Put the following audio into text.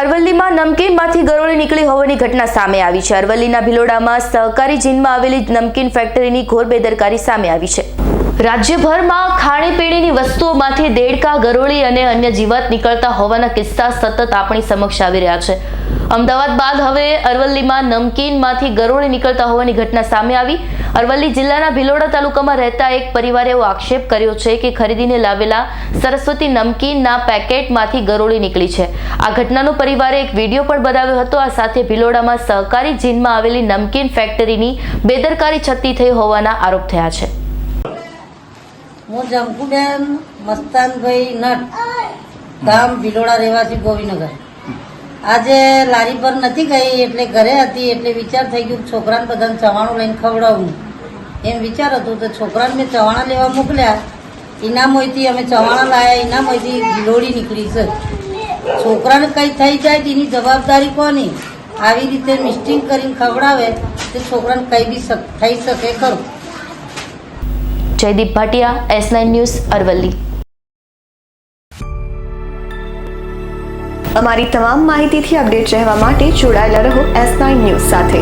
અરવલ્લીમાં નમકીનમાંથી ગરોળી નીકળી હોવાની ઘટના સામે આવી છે. અરવલ્લીના ભિલોડામાં સહકારી જીનમાં આવેલી નમકીન ફેક્ટરીની ઘોર બેદરકારી સામે આવી છે. રાજ્યભરમાં ખાણીપીણીની વસ્તુઓમાંથી દેડકા, ગરોળી અને અન્ય જીવાત નીકળતા હોવાના કિસ્સા સતત આપણી સમક્ષ આવી રહ્યા છે. અમદાવાદ બાદ હવે અરવલ્લીમાં નમકીનમાંથી ગરોળી નીકળતા હોવાની ઘટના સામે આવી. અરવલ્લી જિલ્લાના ભિલોડા તાલુકામાં રહેતા એક પરિવારે એવો આક્ષેપ કર્યો છે કે ખરીદીને લાવેલા સરસ્વતી નમકીનના પેકેટમાંથી ગરોળી નીકળી છે. આ ઘટનાનો પરિવારે એક વીડિયો પણ બનાવ્યો હતો. આ સાથે ભિલોડામાં સહકારી જીનમાં આવેલી નમકીન ફેક્ટરીની બેદરકારી છતી થઈ હોવાના આરોપ થયા છે. હું જંકુબેન મસ્તાનભાઈ નટ, ગામ ભિલોડા રહેવાસી ગોવિનગર. આજે લારી પર નથી ગઈ, એટલે ઘરે હતી, એટલે વિચાર થઈ ગયો છોકરાને બધાને ચવાણું લઈને ખવડાવું. એમ વિચાર હતું તો છોકરાને મેં ચવાણા લેવા મોકલ્યા. ઇનામોયથી અમે ચવાણા લાયા ઇનામોયથી ભિલોડી નીકળી છે. છોકરાને કંઈ થઈ જાય તેની જવાબદારી કોની? આવી રીતે મિસ્ટિંગ કરીને ખવડાવે તે છોકરાને કંઈ બી થઈ શકે ખરું. Jaydeep Bhatia S nine news Aravalli. અમારી તમામ માહિતીથી અપડેટ રહેવા માટે જોડાયેલા રહો એસ નાઇન ન્યૂઝ સાથે.